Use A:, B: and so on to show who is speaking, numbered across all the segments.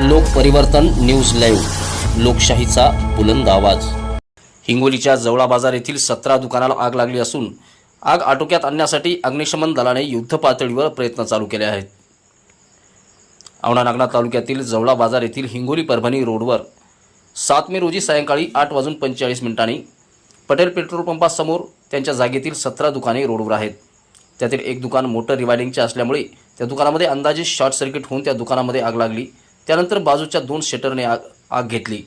A: लोकपरिवर्तन news live लोकशाहीचा बुलंद आवाज. हिंगोलीच्या जवळा बाजार येथील सतरा दुकानाला आग लागली असून आग आटोक्यात आणण्यासाठी अग्निशमन दलाने युद्ध पातळीवर प्रयत्न चालू केले आहेत. औंढा नागनाथ तालुक्यातील जवळा बाजार येथील हिंगोली परभणी रोडवर सात मे रोजी सायंकाळी आठ वाजून पंचेचाळीस मिनिटांनी पटेल पेट्रोल पंपासमोर त्यांच्या जागेतील सतरा दुकाने रोडवर आहेत. त्यातील एक दुकान मोटर रिवायडिंगचे असल्यामुळे त्या दुकानामध्ये अंदाजे शॉर्ट सर्किट होऊन त्या दुकानामध्ये आग लागली. त्यानंतर बाजूच्या दोन शटरने आग आग घेतली.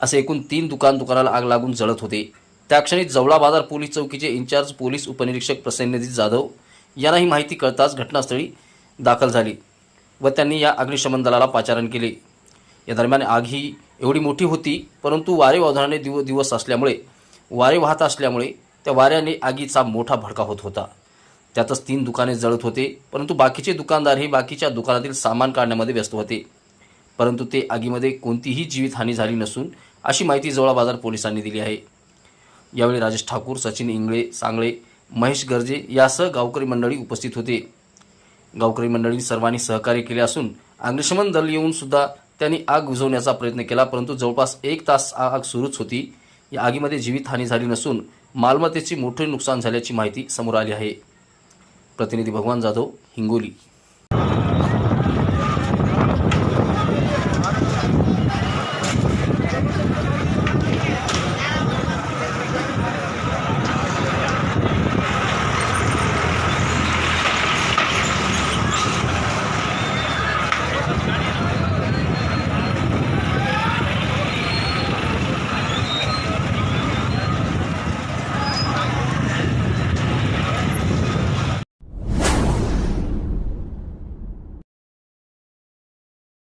A: असे एकूण तीन दुकान दुकानाला आग लागून जळत होते. त्या क्षणी जवळा बाजार पोलीस चौकीचे इंचार्ज पोलीस उपनिरीक्षक प्रसन्नजित जाधव यांना ही माहिती कळताच घटनास्थळी दाखल झाली व त्यांनी या अग्निशमन दलाला पाचारण केले. या दरम्यान आग ही एवढी मोठी होती परंतु वारे वादळाने दिव दिवस असल्यामुळे वारे वाहत असल्यामुळे त्या वाऱ्याने आगीचा मोठा भडका होत होता. त्यातच तीन दुकाने जळत होते परंतु बाकीचे दुकानदारही बाकीच्या दुकानातील सामान काढण्यामध्ये व्यस्त होते. परंतु ते आगीमध्ये कोणतीही जीवितहानी झाली नसून अशी माहिती जवळा बाजार पोलिसांनी दिली आहे. यावेळी राजेश ठाकूर सचिन इंगळे सांगळे महेश गर्जे यासह गावकरी मंडळी उपस्थित होते. गावकरी मंडळी सर्वांनी सहकार्य केले असून अग्निशमन दल येऊन सुद्धा त्यांनी आग विझवण्याचा प्रयत्न केला परंतु जवळपास एक तास आग सुरूच होती. या आगीमध्ये जीवितहानी झाली नसून मालमत्तेची मोठे नुकसान झाल्याची माहिती समोर आली आहे. प्रतिनिधी भगवान जाधव हिंगोली.